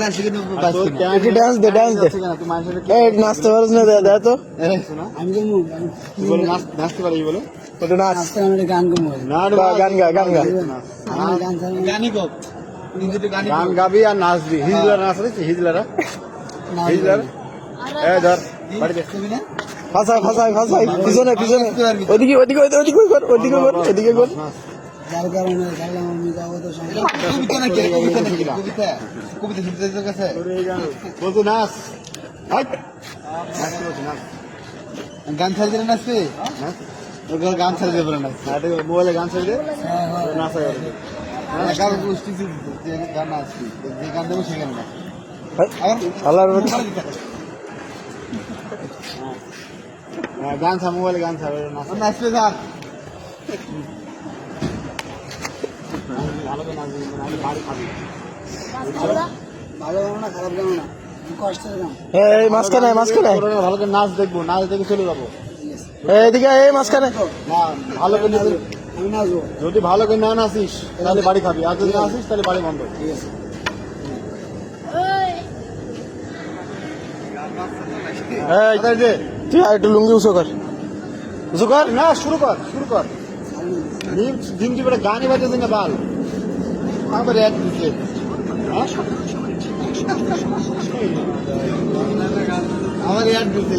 দে, দে। এই নাচতে না দে দে তো। আমি তো নাচ নাচতে বলে? নাচ। আমি গান করব না রে বা, ভাই, গান গা, গান গা। গানই গো নিজে তো গানই গান গাবি আর নাচবি। হিজলার নাচ আছে হিজলারা। হিজলার। এ ধর বাড়ি দে। ফাঁসাই ফাঁসাই ফাঁসাই পিছনে পিছনে। ওদিকে ওদিকে ওদিকে ওদিকে কর ওদিকে কর এদিকে কর। যার কারণে দেখলাম আমি যাব তো কবিতা নাকি? কবিতা নাকি? কবিতা কবিতা শুনতে তোর কাছে তোর এই গান বলতো নাচ। নাচ গান ছাড়ি দিলে নাচবে নাচ ঘরে গান ছাড়ি দেবে না মোবাইলে গান ছেড়ে দে। নাচ হয়ে যাবে। যে গান নাচবি যে গান দেবো সে গান না হ্যাঁ, গান ছা মোবাইলে গান ছা ওটা নাচ। নাচবে স্যার ভালো করে নাচবি নাহলে বাড়ি খাবি ভালো গান না খারাপ গান না কষ্টের গান এই মাঝখানে মাঝখানে। ভালো করে নাচ দেখব নাচ দেখে চলে যাব এই এই মাঝখানে। ভালো করে নাচ- আমি নাচবো যদি ভালো করে না নাচিস তাহলে বাড়ি খাবি। আর যদি নাচিস তাহলে বাড়ি বন্ধ। ঠিক আছে তুই আর একটু লুঙ্গি উঁচু কর। উঁচু কর? না শুরু কর শুরু কর। না বাল আবার এক দিচ্ছে হ্যাঁ? আমার এক দিচ্ছে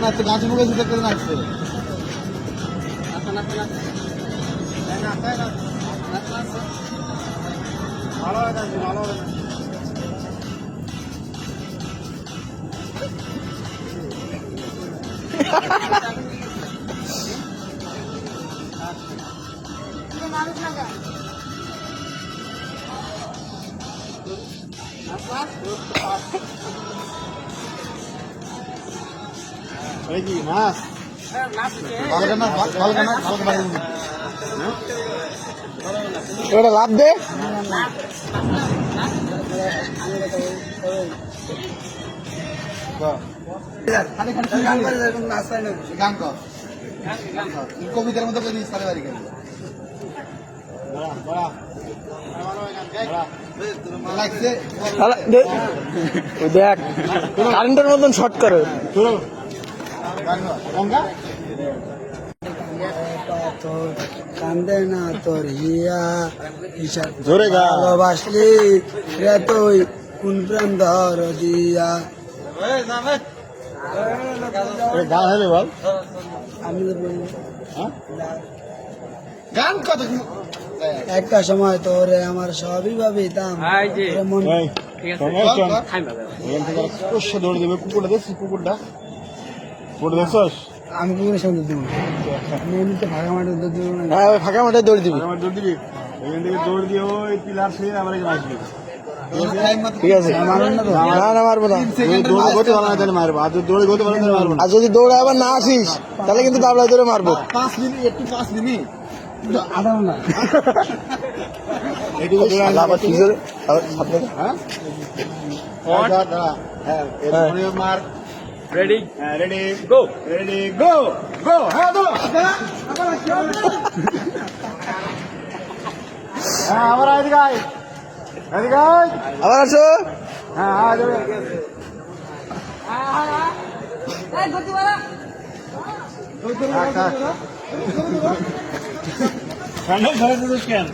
না তো গাছ মুখে শুধু করে নাচবে ভালো হবে নাচবি, ভালো না। এই কি নাচ ওটা লাভ দে খালি খালি করে কবিতার বলি সারে বাড়ি গেল বড়া, বড়া। বড়া। লাগছে আলা, দে। ওই দেখ কারেন্টের মতন শর্ট করে। কান্দে না তোর হিয়া গা। ভালোবাসলি রে তুই কোন প্রেম ধর দিয়া। গান হলে বল? আমি তো বলি হ্যাঁ? গান কত একটা সময় তোরে আমার সবই থেকে অবশ্য দৌড়ে দেবে কুকুরটা দেখছিস কুকুরটা? কুকুরটা দেখছস? আমি কি করে সন্দেহ দিব। আমি ফাঁকা মাঠে দিব হ্যাঁ ফাঁকা মাঠে দৌড় দিবি। দৌড় দিবি? এখান থেকে দৌড় দিয়ে ওই পিলার সে আমার এখানে আসবি। ঠিক আছে। না না মারবো না। দৌড়ে গতি ভালো না মারবো। আর দৌড়ে গতি ভালো না মারবো না। আর যদি দৌড়ে আবার না আসিস তাহলে কিন্তু দাবলায় ধরে মারবো। পাঁচ মিনিট একটু পাঁচ মিনিট আধা ঘণ্টা এটুকু আবার কি করে সামনে হ্যাঁ। হ্যাঁ রেডি হ্যাঁ ready go ready go go হ্যাঁ দো হ্যাঁ আবার এদিকে আয় এদিকে আয় আবার আসো হ্যাঁ আয় যাবে থাক। স্যান্ডেল ধরে দিস কেন?